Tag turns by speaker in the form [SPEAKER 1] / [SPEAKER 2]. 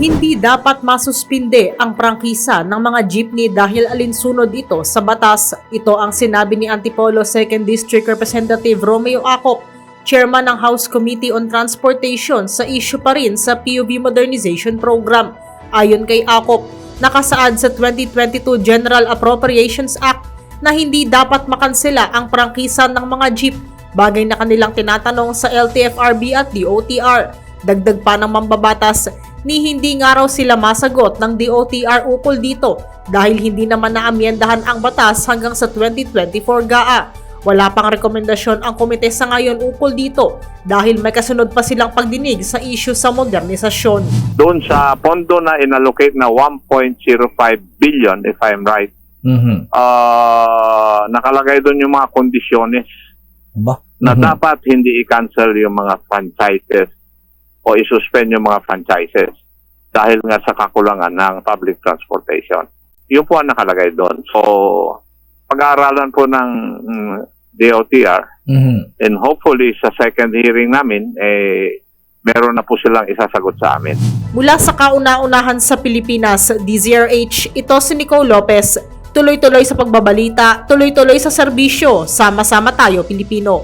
[SPEAKER 1] Hindi dapat masuspinde ang prangkisa ng mga jeepney dahil alinsunod ito sa batas. Ito ang sinabi ni Antipolo 2nd District Representative Romeo Acop, chairman ng House Committee on Transportation sa issue pa rin sa PUV Modernization Program. Ayon kay Acop, nakasaad sa 2022 General Appropriations Act na hindi dapat makansela ang prangkisa ng mga jeep, bagay na kanilang tinatanong sa LTFRB at DOTR. Dagdag pa ng mambabatas, ni hindi nga raw sila masagot ng DOTR ukol dito dahil hindi naman naamyendahan ang batas hanggang sa 2024 GAA. Wala pang rekomendasyon ang komite sa ngayon ukol dito dahil may kasunod pa silang pagdinig sa issue sa modernisasyon.
[SPEAKER 2] doon sa pondo na inallocate na 1.05 billion, if I'm right,
[SPEAKER 3] Mhm.
[SPEAKER 2] ah, nakalagay doon yung mga kondisyones
[SPEAKER 3] Ba?
[SPEAKER 2] na
[SPEAKER 3] Mhm.
[SPEAKER 2] dapat hindi i-cancel yung mga franchises o i-suspend yung mga franchises dahil nga sa kakulangan ng public transportation. Yun po ang nakalagay doon. So, pag-aaralan po ng mm, DOTR
[SPEAKER 3] Mhm.
[SPEAKER 2] and hopefully sa second hearing namin, eh, meron na po silang isasagot sa amin.
[SPEAKER 1] Mula sa kauna-unahan sa Pilipinas, DZRH, ito si Nicole Lopez. Tuloy-tuloy sa pagbabalita, tuloy-tuloy sa serbisyo, sama-sama tayo Pilipino.